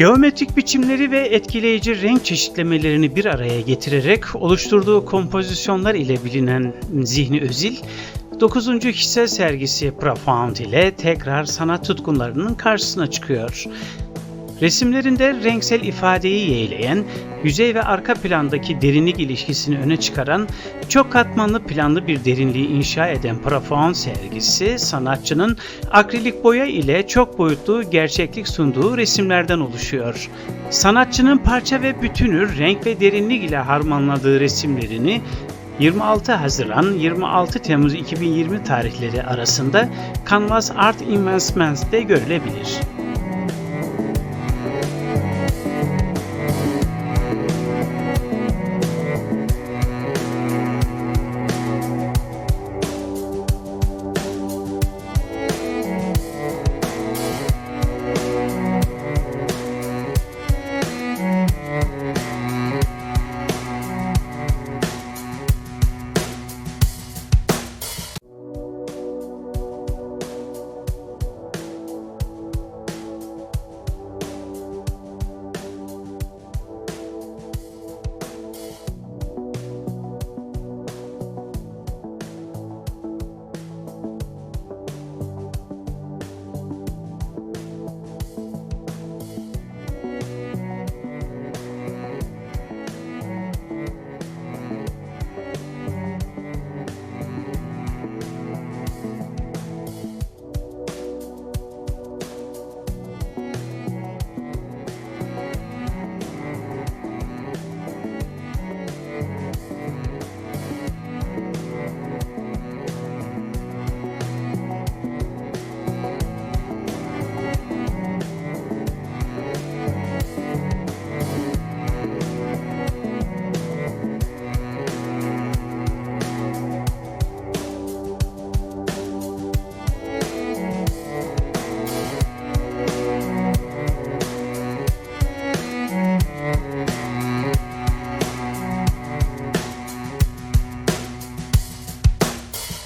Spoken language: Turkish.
Geometrik biçimleri ve etkileyici renk çeşitlemelerini bir araya getirerek oluşturduğu kompozisyonlar ile bilinen Zihni Özil, 9. kişisel sergisi Profound ile tekrar sanat tutkunlarının karşısına çıkıyor. Resimlerinde renksel ifadeyi yeğleyen, yüzey ve arka plandaki derinlik ilişkisini öne çıkaran, çok katmanlı planlı bir derinliği inşa eden Profound sergisi, sanatçının akrilik boya ile çok boyutlu gerçeklik sunduğu resimlerden oluşuyor. Sanatçının parça ve bütünü renk ve derinlik ile harmanladığı resimlerini 26 Haziran 26 Temmuz 2020 tarihleri arasında Canvas Art Investments'te görülebilir.